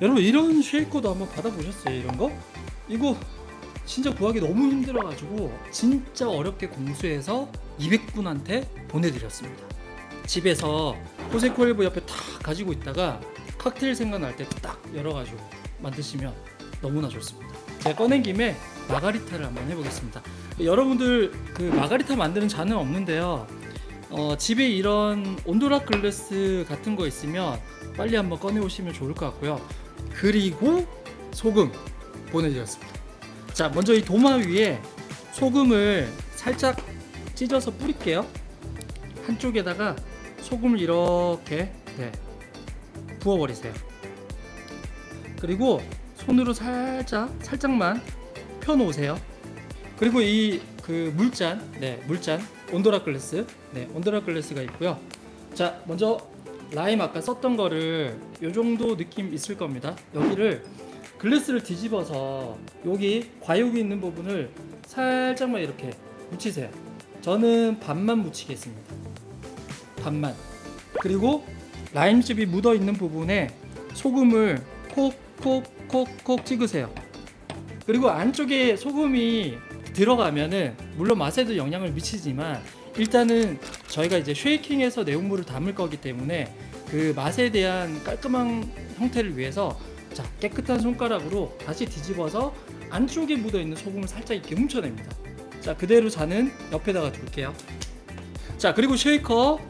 여러분 이런 쉐이커도 한번 받아보셨어요 이런 거? 이거 진짜 구하기 너무 힘들어가지고 진짜 어렵게 공수해서 200분한테 보내드렸습니다 집에서 호세코엘보 옆에 다 가지고 있다가 칵테일 생각날 때 딱 열어가지고 만드시면 너무나 좋습니다 제가 꺼낸 김에 마가리타를 한번 해보겠습니다 여러분들 그 마가리타 만드는 잔은 없는데요 어, 집에 이런 온도락 글래스 같은 거 있으면 빨리 한번 꺼내 오시면 좋을 것 같고요. 그리고 소금 보내드렸습니다. 자, 먼저 이 도마 위에 소금을 살짝 찢어서 뿌릴게요. 한쪽에다가 소금을 이렇게 네, 부어버리세요. 그리고 손으로 살짝 살짝만 펴놓으세요. 그리고 이 그 물잔, 네 물잔 온도라 글래스, 네 온도라 글래스가 있고요. 자 먼저 라임 아까 썼던 거를 요 정도 느낌 있을 겁니다. 여기를 글래스를 뒤집어서 여기 과육이 있는 부분을 살짝만 이렇게 묻히세요. 저는 반만 묻히겠습니다. 반만. 그리고 라임즙이 묻어 있는 부분에 소금을 콕콕콕콕 찍으세요. 그리고 안쪽에 소금이 들어가면은 물론 맛에도 영향을 미치지만 일단은 저희가 이제 쉐이킹해서 내용물을 담을 거기 때문에 그 맛에 대한 깔끔한 형태를 위해서 자 깨끗한 손가락으로 다시 뒤집어서 안쪽에 묻어 있는 소금을 살짝 이렇게 훔쳐냅니다. 자 그대로 잔은 옆에다가 둘게요. 자 그리고 쉐이커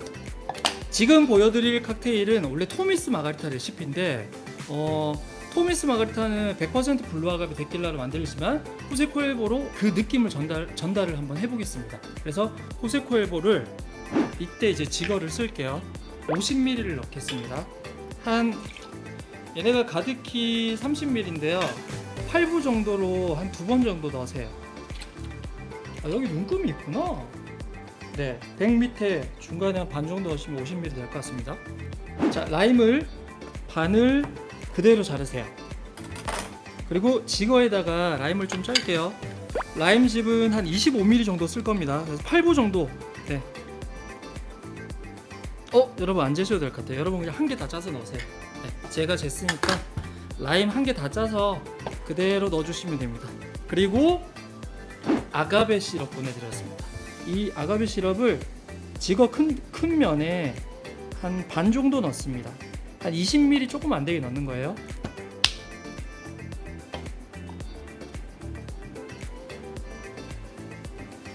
지금 보여드릴 칵테일은 원래 토미스 마가리타 레시피인데 어 토미스 마가리타는 100% 블루 아가베 데킬라로 만들지만 호세 코엘보로 그 느낌을 전달 전달을 한번 해보겠습니다. 그래서 호세 코엘보를 이때 이제 지거를 쓸게요. 50ml를 넣겠습니다. 한 얘네가 가득히 30ml인데요. 8부 정도로 한 두 번 정도 넣으세요. 아, 여기 눈금이 있구나. 네, 100 밑에 중간에 한 반 정도 넣으시면 50ml 될 것 같습니다. 자, 라임을 반을 그대로 자르세요. 그리고 지거에다가 라임을 좀 짤게요. 라임즙은 한 25ml 정도 쓸 겁니다. 그래서 8부 정도. 네. 어, 여러분 안 재셔도 될 것 같아요. 여러분 그냥 한 개 다 짜서 넣으세요. 네, 제가 쟀으니까 라임 한 개 다 짜서 그대로 넣어주시면 됩니다. 그리고 아가베 시럽 보내드렸습니다. 이 아가베 시럽을 지거 큰, 큰 면에 한 반 정도 넣습니다. 한 20ml 조금 안 되게 넣는 거예요.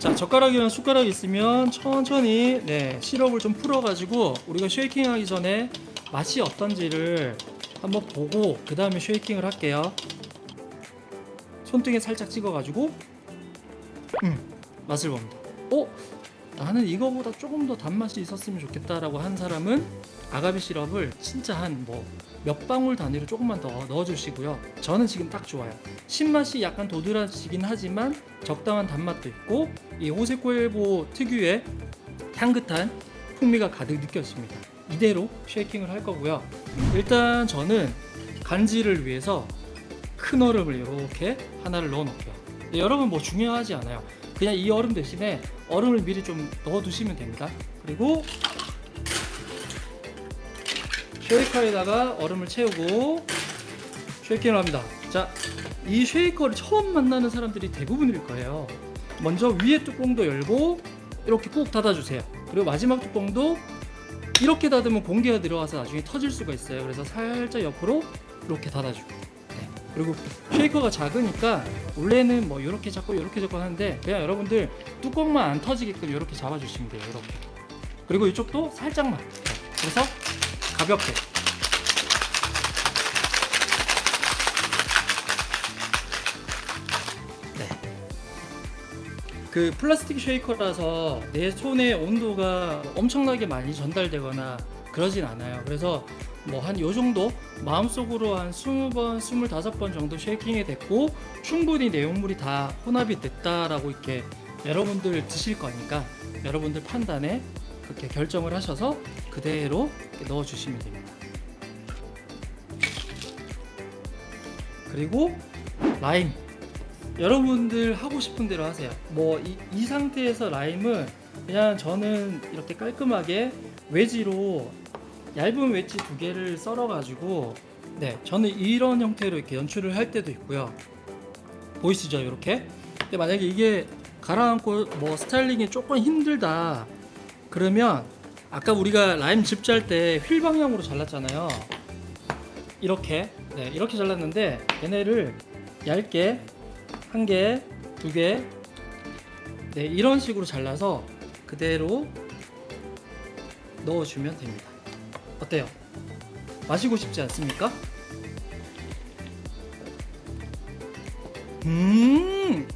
자, 젓가락이나 숟가락 있으면 천천히 네, 시럽을 좀 풀어가지고 우리가 쉐이킹하기 전에 맛이 어떤지를 한번 보고 그 다음에 쉐이킹을 할게요. 손등에 살짝 찍어가지고 음, 맛을 봅니다. 어? 나는 이거보다 조금 더 단맛이 있었으면 좋겠다라고 한 사람은 아가베 시럽을 진짜 한 뭐 몇 방울 단위로 조금만 더 넣어주시고요. 저는 지금 딱 좋아요. 신맛이 약간 도드라지긴 하지만 적당한 단맛도 있고 이 호세코엘보 특유의 향긋한 풍미가 가득 느껴집니다. 이대로 쉐이킹을 할 거고요. 일단 저는 간지를 위해서 큰 얼음을 이렇게 하나를 넣어 놓을게요. 근데 여러분 뭐 중요하지 않아요. 그냥 이 얼음 대신에 얼음을 미리 좀 넣어 두시면 됩니다. 그리고 쉐이커에다가 얼음을 채우고 쉐이킹을 합니다. 자, 이 쉐이커를 처음 만나는 사람들이 대부분일 거예요. 먼저 위에 뚜껑도 열고 이렇게 꾹 닫아주세요. 그리고 마지막 뚜껑도 이렇게 닫으면 공기가 들어와서 나중에 터질 수가 있어요. 그래서 살짝 옆으로 이렇게 닫아주고. 네. 그리고 쉐이커가 작으니까 원래는 뭐 이렇게 잡고 이렇게 잡고 하는데 그냥 여러분들 뚜껑만 안 터지게끔 이렇게 잡아주시면 돼요. 이렇게. 그리고 이쪽도 살짝만. 네. 그래서 가볍게. 네. 그 플라스틱 쉐이커라서 내 손의 온도가 엄청나게 많이 전달되거나 그러진 않아요. 그래서 뭐 한 요 정도 마음속으로 한 20번, 25번 정도 쉐이킹이 됐고 충분히 내용물이 다 혼합이 됐다라고 이렇게 여러분들 드실 거니까 여러분들 판단에 그렇게 결정을 하셔서 그대로 이렇게 넣어 주시면 됩니다. 그리고 라임 여러분들 하고 싶은 대로 하세요. 뭐이 상태에서 라임은 그냥 저는 이렇게 깔끔하게 외지로 얇은 웨지 두 개를 썰어 가지고 네, 저는 이런 형태로 이렇게 연출을 할 때도 있고요. 보이시죠, 이렇게? 근데 만약에 이게 가라앉고 뭐 스타일링이 조금 힘들다 그러면 아까 우리가 라임 즙 짤 때 휠 방향으로 잘랐잖아요. 이렇게, 네, 이렇게 잘랐는데 얘네를 얇게 한 개, 두 개, 네, 이런 식으로 잘라서 그대로 넣어주면 됩니다. 어때요? 마시고 싶지 않습니까? 음,